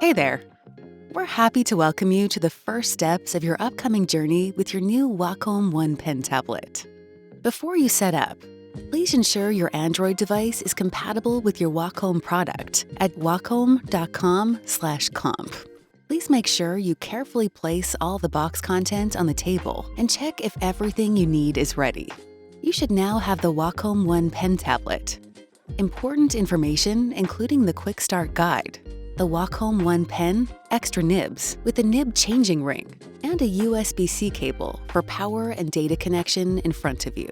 Hey there! We're happy to welcome you to the first steps of your upcoming journey with your new Wacom One Pen tablet. Before you set up, please ensure your Android device is compatible with your Wacom product at wacom.com/comp. Please make sure you carefully place all the box content on the table and check if everything you need is ready. You should now have the Wacom One Pen tablet. Important information, including the Quick Start Guide, the Wacom One Pen, extra nibs with a nib changing ring, and a USB C cable for power and data connection in front of you.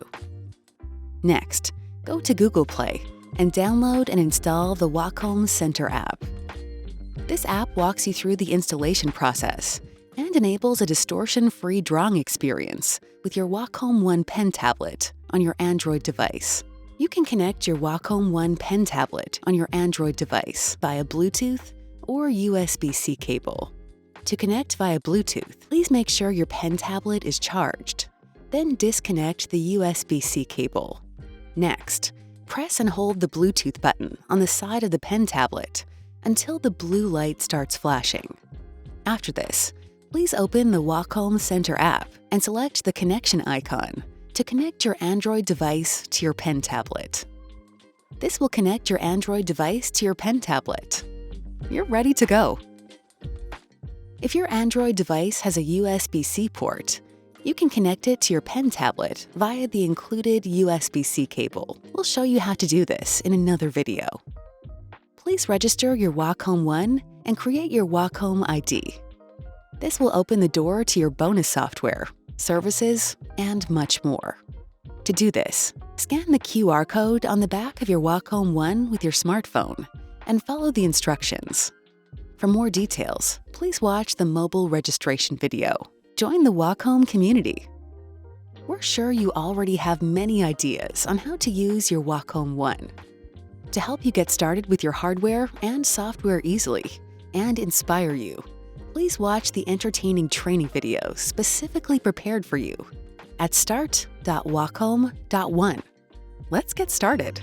Next, go to Google Play and download and install the Wacom Center app. This app walks you through the installation process and enables a distortion free drawing experience with your Wacom One Pen tablet on your Android device. You can connect your Wacom One Pen tablet on your Android device via Bluetooth or USB C cable. To connect via Bluetooth, please make sure your pen tablet is charged. Then disconnect the USB C cable. Next, press and hold the Bluetooth button on the side of the pen tablet until the blue light starts flashing. After this, please open the Wacom Center app and select the connection icon to connect your Android device to your pen tablet. This will connect your Android device to your pen tablet you're ready to go. If your Android device has a USB C port, you can connect it to your pen tablet via the included USB C cable. We'll show you how to do this in another video. Please register your Wacom One and create your Wacom ID. This will open the door to your bonus software, services, and much more. To do this, scan the QR code on the back of your Wacom One with your smartphone and follow the instructions. For more details, please watch the mobile registration video. Join the Wacom community. We're sure you already have many ideas on how to use your Wacom One. To help you get started with your hardware and software easily and inspire you, please watch the entertaining training video specifically prepared for you at start.wacom.one. Let's get started.